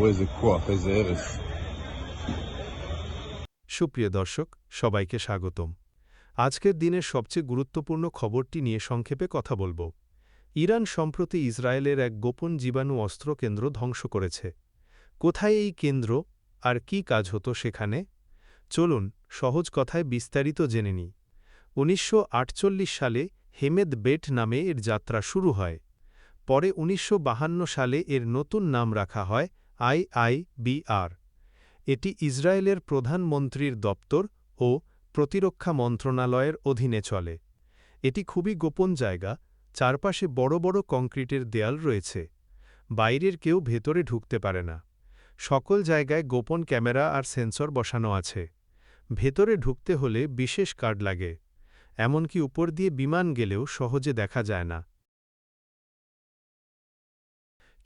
איזה כוח, איזה הרס. সুপ্রিয় দর্শক সবাইকে স্বাগতম আজকের দিনের সবচেয়ে গুরুত্বপূর্ণ খবরটি নিয়ে সংক্ষেপে কথা বলবো ইরান সম্প্রতি ইসরায়েলের এক গোপন জীবাণু অস্ত্র কেন্দ্র ধ্বংস করেছে কোথায় এই কেন্দ্র আর কি কাজ হতো সেখানে চলুন সহজ কথায় বিস্তারিত জেনে নিই উনিশশো সালে হেমেদ বেট নামে এর যাত্রা শুরু হয় পরে উনিশশো সালে এর নতুন নাম রাখা হয় আইআইবিআর। এটি ইসরায়েলের প্রধানমন্ত্রীর দপ্তর ও প্রতিরক্ষা মন্ত্রণালয়ের অধীনে চলে। এটি খুবই গোপন জায়গা, চারপাশে বড় বড় কংক্রিটের দেয়াল রয়েছে। বাইরের কেউ ভেতরে ঢুকতে পারে না। সকল জায়গায় গোপন ক্যামেরা আর সেন্সর বসানো আছে। ভেতরে ঢুকতে হলে বিশেষ কার্ড লাগে, এমনকি উপর দিয়ে বিমান গেলেও সহজে দেখা যায় না।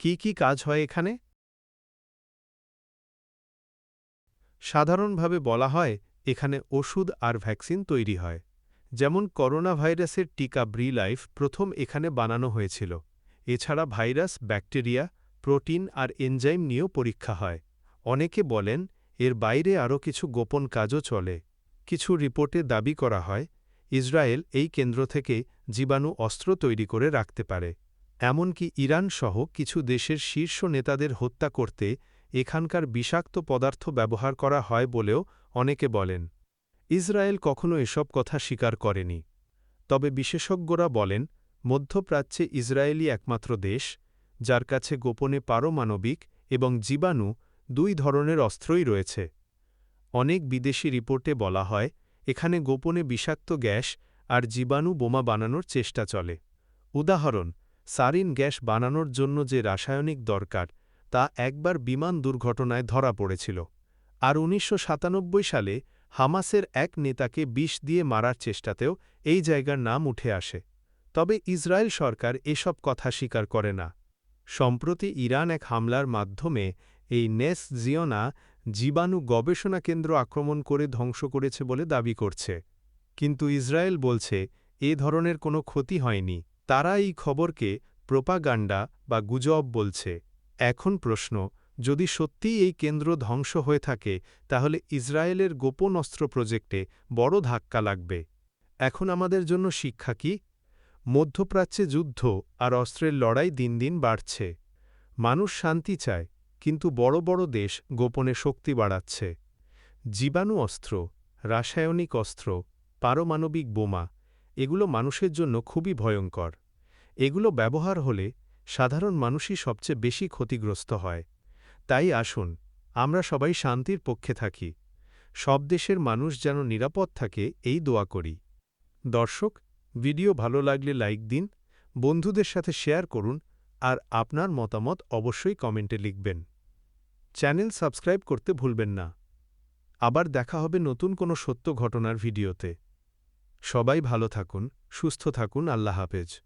কি কি কাজ হয় এখানে? সাধারণভাবে বলা হয়, এখানে ওষুধ আর ভ্যাকসিন তৈরি হয়। যেমন করোনা ভাইরাসের টিকা ব্রিলাইফ প্রথম এখানে বানানো হয়েছিল। এছাড়া ভাইরাস, ব্যাকটেরিয়া, প্রোটিন আর এনজাইম নিয়েও পরীক্ষা হয়। অনেকে বলেন, এর বাইরে আরও কিছু গোপন কাজও চলে। কিছু রিপোর্টে দাবি করা হয়, ইসরায়েল এই কেন্দ্র থেকে জীবাণু অস্ত্র তৈরি করে রাখতে পারে। এমনকি ইরান সহ কিছু দেশের শীর্ষ নেতাদের হত্যা করতে এখানকার বিষাক্ত পদার্থ ব্যবহার করা হয় বলেও অনেকে বলেন। ইসরায়েল কখনো এসব কথা স্বীকার করেনি। তবে বিশেষজ্ঞরা বলেন, মধ্যপ্রাচ্যে ইসরায়েলই একমাত্র দেশ, যার কাছে গোপনে পারমাণবিক এবং জীবাণু দুই ধরনের অস্ত্রই রয়েছে। অনেক বিদেশি রিপোর্টে বলা হয়, এখানে গোপনে বিষাক্ত গ্যাস আর জীবাণু বোমা বানানোর চেষ্টা চলে। উদাহরণ, সারিন গ্যাস বানানোর জন্য যে রাসায়নিক দরকার তা একবার বিমান দুর্ঘটনায় ধরা পড়েছিল, আর উনিশশো সাতানব্বই সালে হামাসের এক নেতাকে বিষ দিয়ে মারার চেষ্টাতেও এই জায়গার নাম উঠে আসে। তবে ইসরায়েল সরকার এসব কথা স্বীকার করে না। সম্প্রতি ইরান এক হামলার মাধ্যমে এই নেস জিওনা জীবাণু গবেষণা কেন্দ্র আক্রমণ করে ধ্বংস করেছে বলে দাবি করছে। কিন্তু ইসরায়েল বলছে, এ ধরনের কোনো ক্ষতি হয়নি। তারা এই খবরকে প্রোপাগান্ডা বা গুজব বলছে। এখন প্রশ্ন, যদি সত্যিই এই কেন্দ্র ধ্বংস হয়ে থাকে, তাহলে ইসরায়েলের গোপন অস্ত্র প্রজেক্টে বড় ধাক্কা লাগবে। এখন আমাদের জন্য শিক্ষা কি? মধ্যপ্রাচ্যে যুদ্ধ আর অস্ত্রের লড়াই দিন দিন বাড়ছে। মানুষ শান্তি চায়, কিন্তু বড় বড় দেশ গোপনে শক্তি বাড়াচ্ছে। জীবাণু অস্ত্র, রাসায়নিক অস্ত্র, পারমাণবিক বোমা, এগুলো মানুষের জন্য খুবই ভয়ঙ্কর। এগুলো ব্যবহার হলে সাধারণ মানুষই সবচেয়ে বেশি ক্ষতিগ্রস্ত হয়। তাই আসুন, আমরা সবাই শান্তির পক্ষে থাকি। সব দেশের মানুষ যেন নিরাপদ থাকে, এই দোয়া করি। দর্শক, ভিডিও ভালো লাগলে লাইক দিন, বন্ধুদের সাথে শেয়ার করুন, আর আপনার মতামত অবশ্যই কমেন্টে লিখবেন। চ্যানেল সাবস্ক্রাইব করতে ভুলবেন না। আবার দেখা হবে নতুন কোনো সত্য ঘটনার ভিডিওতে। সবাই ভালো থাকুন, সুস্থ থাকুন, আল্লাহ হাফেজ।